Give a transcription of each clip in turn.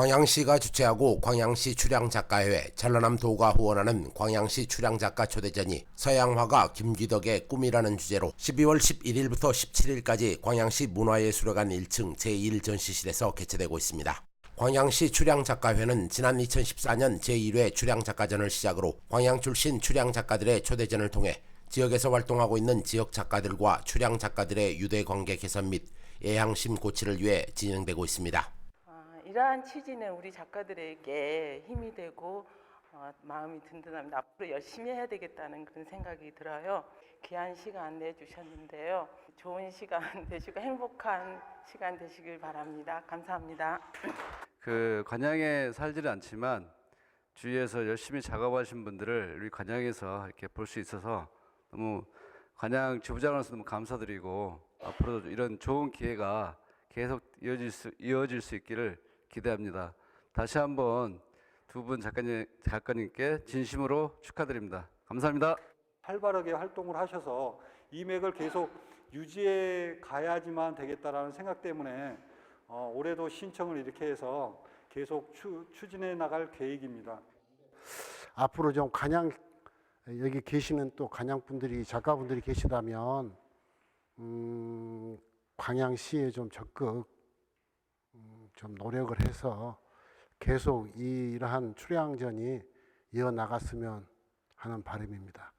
광양시가 주최하고 광양시 출향작가회, 전라남 도가 후원하는 광양시 출향작가 초대전이 서양화가 김기덕의 꿈이라는 주제로 12월 11일부터 17일까지 광양시 문화예술회관 1층 제1전시실에서 개최되고 있습니다. 광양시 출향작가회는 지난 2014년 제1회 출향작가전을 시작으로 광양 출신 출향작가들의 초대전을 통해 지역에서 활동하고 있는 지역 작가들과 출향작가들의 유대 관계 개선 및 애향심 고치를 위해 진행되고 있습니다. 아, 이러한 취지는 우리 작가들에게 힘이 되고 어, 마음이 든든합니다. 앞으로 열심히 해야 되겠다는 그런 생각이 들어요. 귀한 시간 내주셨는데요. 좋은 시간 되시고 행복한 시간 되시길 바랍니다. 감사합니다. 그 관양에 살지는 않지만 주위에서 열심히 작업하신 분들을 우리 관양에서 이렇게 볼 수 있어서 너무 관양 지부장으로서 너무 감사드리고 앞으로도 이런 좋은 기회가 계속 이어질 수 이어질 수 있기를 기대합니다. 다시 한번 두 분 작가님 작가님께 진심으로 축하드립니다. 감사합니다. 활발하게 활동을 하셔서 이 맥을 계속 유지해 가야지만 되겠다라는 생각 때문에 어, 올해도 신청을 이렇게 해서 계속 추, 추진해 나갈 계획입니다. 앞으로 좀 관양 여기 계시는 또 관양 분들이 작가분들이 계시다면 음, 광양시에 좀 적극 음, 좀 노력을 해서 계속 이러한 출향전이 이어 나갔으면 하는 바람입니다.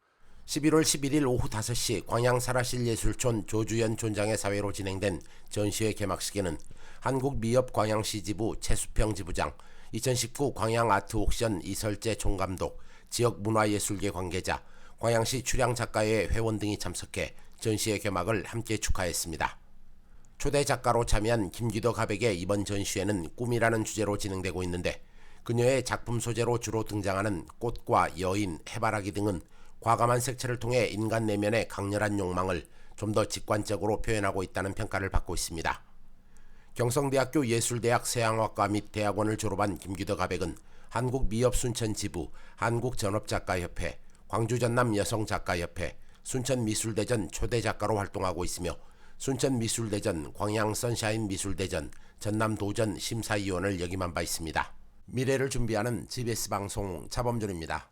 11월 11일 오후 5시 광양 사라실 예술촌 조주연 촌장의 사회로 진행된 전시회 개막식에는 한국 미협 광양시 지부 최수평 지부장, 2019 광양 아트 옥션 이설재 총감독, 지역 문화예술계 관계자, 광양시 출향작가회 회원 등이 참석해 전시회 개막을 함께 축하했습니다. 초대 작가로 참여한 김기덕 가백의 이번 전시회는 꿈이라는 주제로 진행되고 있는데 그녀의 작품 소재로 주로 등장하는 꽃과 여인, 해바라기 등은 과감한 색채를 통해 인간 내면의 강렬한 욕망을 좀 더 직관적으로 표현하고 있다는 평가를 받고 있습니다. 경성대학교 예술대학 서양학과 및 대학원을 졸업한 김기덕 가백은 한국미협 순천 지부, 한국전업작가협회, 광주전남 여성작가협회, 순천미술대전 초대작가로 활동하고 있으며 순천 미술대전, 광양 선샤인 미술대전, 전남 도전 심사위원을 역임한 바 있습니다. 미래를 준비하는 GBS 방송 차범준입니다.